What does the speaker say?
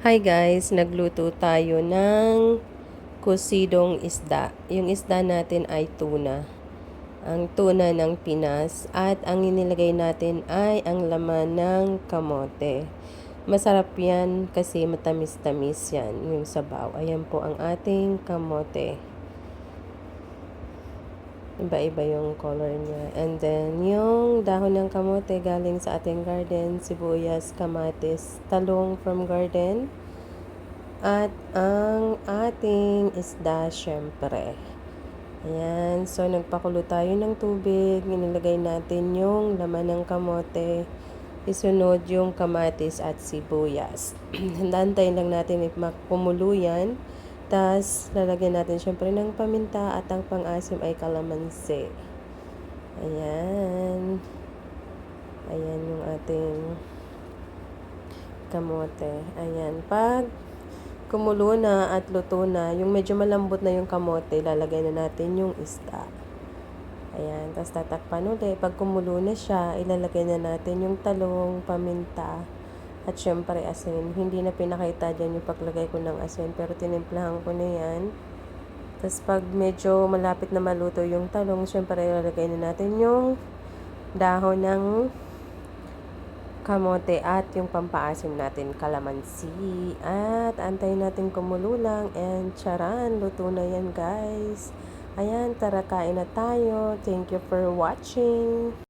Hi guys, nagluto tayo ng kusidong isda. Yung isda natin ay tuna. Ang tuna ng Pinas at ang inilagay natin ay ang laman ng kamote. Masarap yan kasi matamis-tamis yan yung sabaw. Ayan po ang ating kamote. Iba-iba yung color niya. And then, yung dahon ng kamote galing sa ating garden, sibuyas, kamatis, talong from garden. At ang ating isda, syempre. Ayan. So, nagpakulo tayo ng tubig. Inilagay natin yung laman ng kamote. Isunod yung kamatis at sibuyas. Nantayin lang natin if makumulo yan. Tapos, lalagyan natin syempre ng paminta at ang pang-asim ay kalamansi. Ayan. Ayan yung ating kamote. Ayan. Pag kumulo na at luto na, yung medyo malambot na yung kamote, lalagay na natin yung isda. Ayan. Tapos tatakpan ulit. Pag kumulo na siya, ilalagay na natin yung talong, paminta, at syempre asin. Hindi na pinakita dyan yung paglagay ko ng asin. Pero tinimplahan ko na yan. Tapos pag medyo malapit na maluto yung talong, syempre ilalagay na natin yung dahon ng kamote at yung pampaasim natin kalamansi. At antayin natin kumulo lang. And charan, luto na yan guys. Ayan, tara kain na tayo. Thank you for watching.